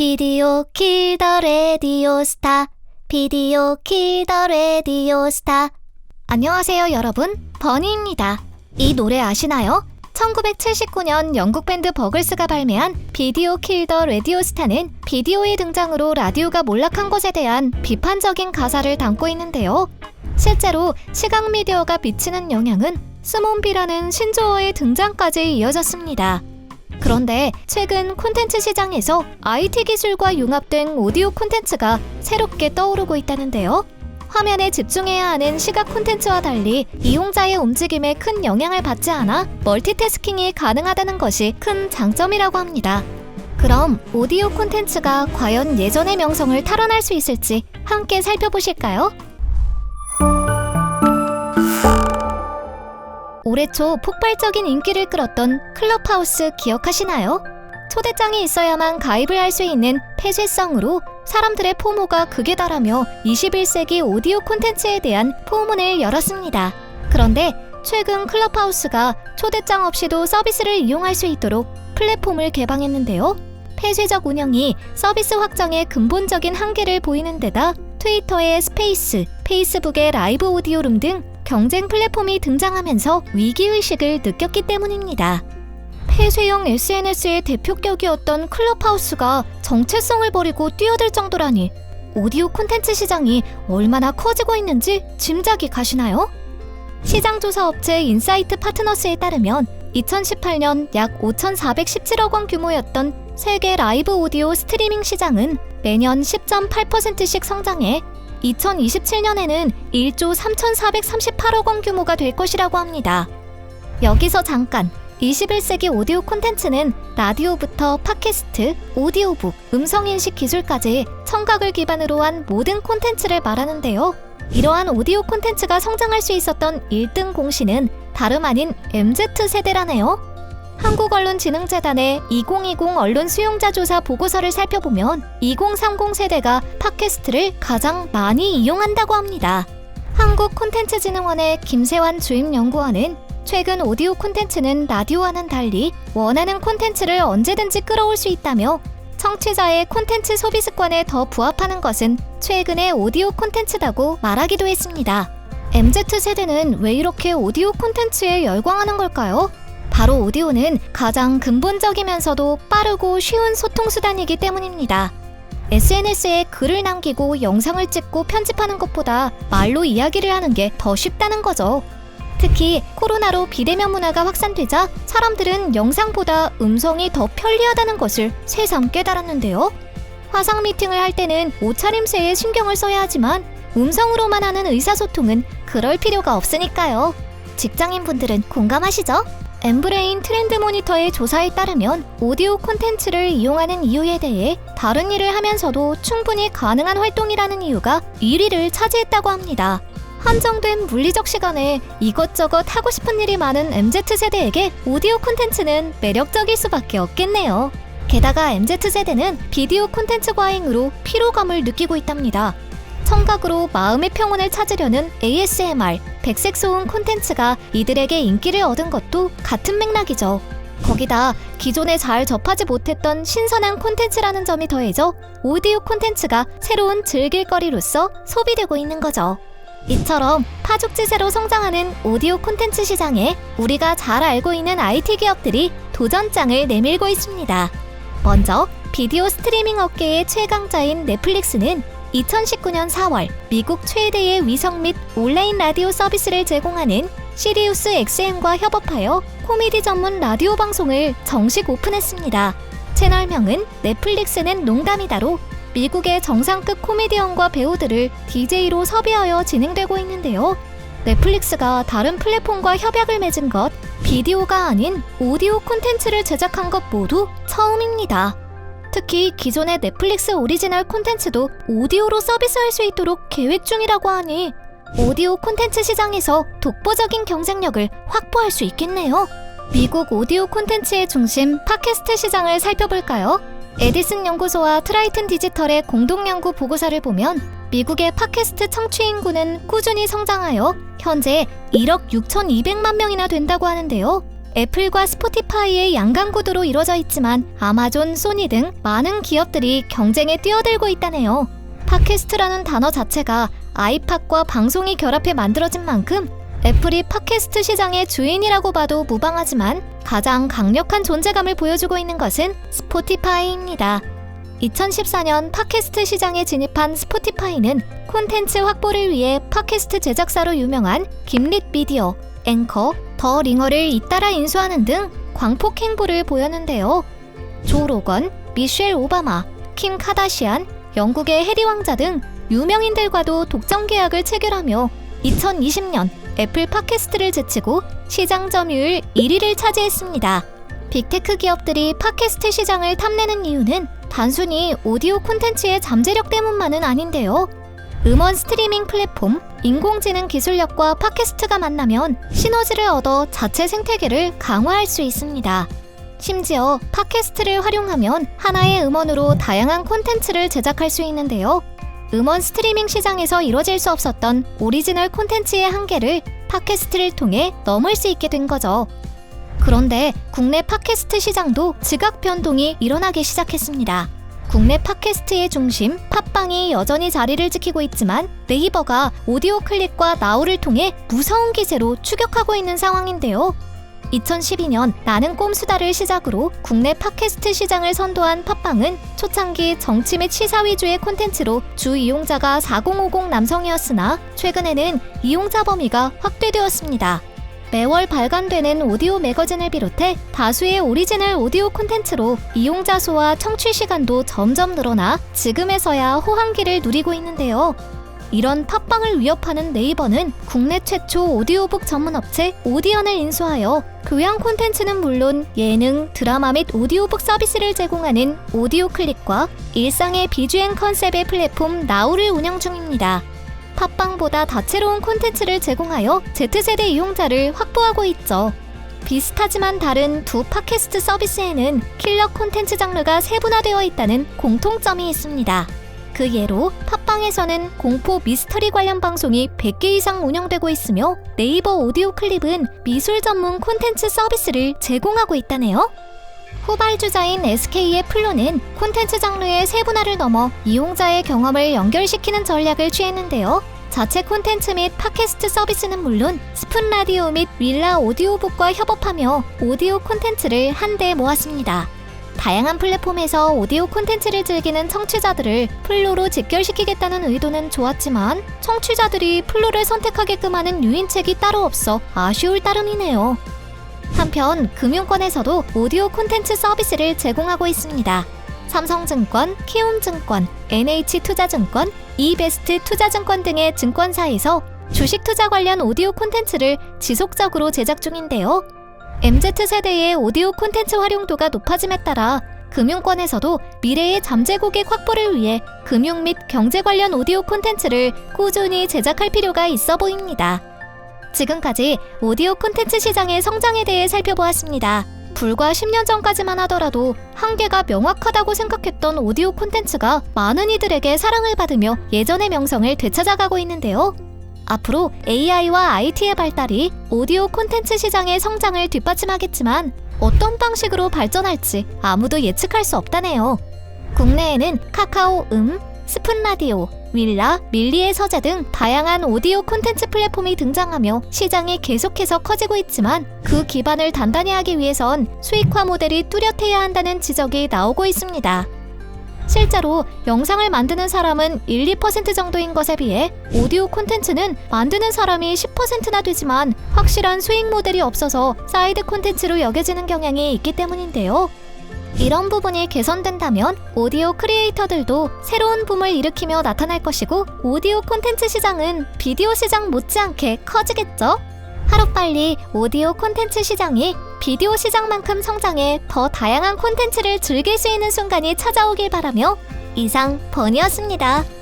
비디오 킬더 레디오 스타 비디오 킬더 레디오 스타 안녕하세요 여러분 버니입니다 이 노래 아시나요? 1979년 영국 밴드 버글스가 발매한 비디오 킬더 레디오 스타는 비디오의 등장으로 라디오가 몰락한 것에 대한 비판적인 가사를 담고 있는데요. 실제로 시각 미디어가 미치는 영향은 스몬비라는 신조어의 등장까지 이어졌습니다. 그런데 최근 콘텐츠 시장에서 IT 기술과 융합된 오디오 콘텐츠가 새롭게 떠오르고 있다는데요. 화면에 집중해야 하는 시각 콘텐츠와 달리 이용자의 움직임에 큰 영향을 받지 않아 멀티태스킹이 가능하다는 것이 큰 장점이라고 합니다. 그럼 오디오 콘텐츠가 과연 예전의 명성을 탈환할 수 있을지 함께 살펴보실까요? 올해 초 폭발적인 인기를 끌었던 클럽하우스 기억하시나요? 초대장이 있어야만 가입을 할 수 있는 폐쇄성으로 사람들의 포모가 극에 달하며 21세기 오디오 콘텐츠에 대한 포문을 열었습니다. 그런데 최근 클럽하우스가 초대장 없이도 서비스를 이용할 수 있도록 플랫폼을 개방했는데요. 폐쇄적 운영이 서비스 확장에 근본적인 한계를 보이는 데다 트위터의 스페이스, 페이스북의 라이브 오디오룸 등 경쟁 플랫폼이 등장하면서 위기의식을 느꼈기 때문입니다. 폐쇄형 SNS의 대표격이었던 클럽하우스가 정체성을 버리고 뛰어들 정도라니 오디오 콘텐츠 시장이 얼마나 커지고 있는지 짐작이 가시나요? 시장조사 업체 인사이트 파트너스에 따르면 2018년 약 5,417억 원 규모였던 세계 라이브 오디오 스트리밍 시장은 매년 10.8%씩 성장해 2027년에는 1조 3,438억 원 규모가 될 것이라고 합니다. 여기서 잠깐 21세기 오디오 콘텐츠는 라디오부터 팟캐스트, 오디오북, 음성인식 기술까지 청각을 기반으로 한 모든 콘텐츠를 말하는데요. 이러한 오디오 콘텐츠가 성장할 수 있었던 1등 공신은 다름 아닌 MZ세대라네요. 한국언론진흥재단의 2020 언론 수용자 조사 보고서를 살펴보면 2030 세대가 팟캐스트를 가장 많이 이용한다고 합니다. 한국 콘텐츠진흥원의 김세환 주임연구원은 최근 오디오 콘텐츠는 라디오와는 달리 원하는 콘텐츠를 언제든지 끌어올 수 있다며 청취자의 콘텐츠 소비 습관에 더 부합하는 것은 최근의 오디오 콘텐츠다고 말하기도 했습니다. MZ세대는 왜 이렇게 오디오 콘텐츠에 열광하는 걸까요? 바로 오디오는 가장 근본적이면서도 빠르고 쉬운 소통수단이기 때문입니다. SNS에 글을 남기고 영상을 찍고 편집하는 것보다 말로 이야기를 하는 게 더 쉽다는 거죠. 특히 코로나로 비대면 문화가 확산되자 사람들은 영상보다 음성이 더 편리하다는 것을 새삼 깨달았는데요. 화상 미팅을 할 때는 옷차림새에 신경을 써야 하지만 음성으로만 하는 의사소통은 그럴 필요가 없으니까요. 직장인 분들은 공감하시죠? 엠브레인 트렌드 모니터의 조사에 따르면 오디오 콘텐츠를 이용하는 이유에 대해 다른 일을 하면서도 충분히 가능한 활동이라는 이유가 1위를 차지했다고 합니다. 한정된 물리적 시간에 이것저것 하고 싶은 일이 많은 MZ세대에게 오디오 콘텐츠는 매력적일 수밖에 없겠네요. 게다가 MZ세대는 비디오 콘텐츠 과잉으로 피로감을 느끼고 있답니다. 청각으로 마음의 평온을 찾으려는 ASMR, 백색 소음 콘텐츠가 이들에게 인기를 얻은 것도 같은 맥락이죠. 거기다 기존에 잘 접하지 못했던 신선한 콘텐츠라는 점이 더해져 오디오 콘텐츠가 새로운 즐길거리로서 소비되고 있는 거죠. 이처럼 파죽지세로 성장하는 오디오 콘텐츠 시장에 우리가 잘 알고 있는 IT 기업들이 도전장을 내밀고 있습니다. 먼저 비디오 스트리밍 업계의 최강자인 넷플릭스는 2019년 4월 미국 최대의 위성 및 온라인 라디오 서비스를 제공하는 시리우스 XM과 협업하여 코미디 전문 라디오 방송을 정식 오픈했습니다. 채널명은 넷플릭스는 농담이다로 미국의 정상급 코미디언과 배우들을 DJ로 섭외하여 진행되고 있는데요. 넷플릭스가 다른 플랫폼과 협약을 맺은 것, 비디오가 아닌 오디오 콘텐츠를 제작한 것 모두 처음입니다. 특히 기존의 넷플릭스 오리지널 콘텐츠도 오디오로 서비스할 수 있도록 계획 중이라고 하니 오디오 콘텐츠 시장에서 독보적인 경쟁력을 확보할 수 있겠네요. 미국 오디오 콘텐츠의 중심 팟캐스트 시장을 살펴볼까요? 에디슨 연구소와 트라이튼 디지털의 공동 연구 보고서를 보면 미국의 팟캐스트 청취 인구는 꾸준히 성장하여 현재 1억 6,200만 명이나 된다고 하는데요. 애플과 스포티파이의 양강 구도로 이루어져 있지만 아마존, 소니 등 많은 기업들이 경쟁에 뛰어들고 있다네요. 팟캐스트라는 단어 자체가 아이팟과 방송이 결합해 만들어진 만큼 애플이 팟캐스트 시장의 주인이라고 봐도 무방하지만 가장 강력한 존재감을 보여주고 있는 것은 스포티파이입니다. 2014년 팟캐스트 시장에 진입한 스포티파이는 콘텐츠 확보를 위해 팟캐스트 제작사로 유명한 김릿 미디어, 앵커, 더 링어를 잇따라 인수하는 등 광폭 행보를 보였는데요. 조 로건, 미셸 오바마, 킴 카다시안, 영국의 해리 왕자 등 유명인들과도 독점 계약을 체결하며 2020년 애플 팟캐스트를 제치고 시장 점유율 1위를 차지했습니다. 빅테크 기업들이 팟캐스트 시장을 탐내는 이유는 단순히 오디오 콘텐츠의 잠재력 때문만은 아닌데요. 음원 스트리밍 플랫폼, 인공지능 기술력과 팟캐스트가 만나면 시너지를 얻어 자체 생태계를 강화할 수 있습니다. 심지어 팟캐스트를 활용하면 하나의 음원으로 다양한 콘텐츠를 제작할 수 있는데요. 음원 스트리밍 시장에서 이뤄질 수 없었던 오리지널 콘텐츠의 한계를 팟캐스트를 통해 넘을 수 있게 된 거죠. 그런데 국내 팟캐스트 시장도 지각 변동이 일어나기 시작했습니다. 국내 팟캐스트의 중심 팟빵이 여전히 자리를 지키고 있지만 네이버가 오디오 클립과 나우를 통해 무서운 기세로 추격하고 있는 상황인데요. 2012년 나는 꼼수다를 시작으로 국내 팟캐스트 시장을 선도한 팟빵은 초창기 정치 및 시사 위주의 콘텐츠로 주 이용자가 4050 남성이었으나 최근에는 이용자 범위가 확대되었습니다. 매월 발간되는 오디오 매거진을 비롯해 다수의 오리지널 오디오 콘텐츠로 이용자 수와 청취 시간도 점점 늘어나 지금에서야 호황기를 누리고 있는데요. 이런 팟빵을 위협하는 네이버는 국내 최초 오디오북 전문 업체 오디언을 인수하여 교양 콘텐츠는 물론 예능, 드라마 및 오디오북 서비스를 제공하는 오디오 클립과 일상의 비주행 컨셉의 플랫폼 나우를 운영 중입니다. 팟빵보다 다채로운 콘텐츠를 제공하여 Z세대 이용자를 확보하고 있죠. 비슷하지만 다른 두 팟캐스트 서비스에는 킬러 콘텐츠 장르가 세분화되어 있다는 공통점이 있습니다. 그 예로 팟빵에서는 공포 미스터리 관련 방송이 100개 이상 운영되고 있으며 네이버 오디오 클립은 미술 전문 콘텐츠 서비스를 제공하고 있다네요. 후발주자인 SK의 플로는 콘텐츠 장르의 세분화를 넘어 이용자의 경험을 연결시키는 전략을 취했는데요. 자체 콘텐츠 및 팟캐스트 서비스는 물론 스푼 라디오 및 윌라 오디오북과 협업하며 오디오 콘텐츠를 한데 모았습니다. 다양한 플랫폼에서 오디오 콘텐츠를 즐기는 청취자들을 플로로 직결시키겠다는 의도는 좋았지만 청취자들이 플로를 선택하게끔 하는 유인책이 따로 없어 아쉬울 따름이네요. 한편 금융권에서도 오디오 콘텐츠 서비스를 제공하고 있습니다. 삼성증권, 키움증권, NH투자증권, 이베스트 투자증권 등의 증권사에서 주식 투자 관련 오디오 콘텐츠를 지속적으로 제작 중인데요. MZ세대의 오디오 콘텐츠 활용도가 높아짐에 따라 금융권에서도 미래의 잠재 고객 확보를 위해 금융 및 경제 관련 오디오 콘텐츠를 꾸준히 제작할 필요가 있어 보입니다. 지금까지 오디오 콘텐츠 시장의 성장에 대해 살펴보았습니다. 불과 10년 전까지만 하더라도 한계가 명확하다고 생각했던 오디오 콘텐츠가 많은 이들에게 사랑을 받으며 예전의 명성을 되찾아가고 있는데요. 앞으로 AI와 IT의 발달이 오디오 콘텐츠 시장의 성장을 뒷받침하겠지만 어떤 방식으로 발전할지 아무도 예측할 수 없다네요. 국내에는 카카오 음, 스푼 라디오, 윌라, 밀리의 서재 등 다양한 오디오 콘텐츠 플랫폼이 등장하며 시장이 계속해서 커지고 있지만 그 기반을 단단히 하기 위해선 수익화 모델이 뚜렷해야 한다는 지적이 나오고 있습니다. 실제로 영상을 만드는 사람은 1, 2% 정도인 것에 비해 오디오 콘텐츠는 만드는 사람이 10%나 되지만 확실한 수익 모델이 없어서 사이드 콘텐츠로 여겨지는 경향이 있기 때문인데요. 이런 부분이 개선된다면 오디오 크리에이터들도 새로운 붐을 일으키며 나타날 것이고 오디오 콘텐츠 시장은 비디오 시장 못지않게 커지겠죠? 하루빨리 오디오 콘텐츠 시장이 비디오 시장만큼 성장해 더 다양한 콘텐츠를 즐길 수 있는 순간이 찾아오길 바라며 이상 버니였습니다.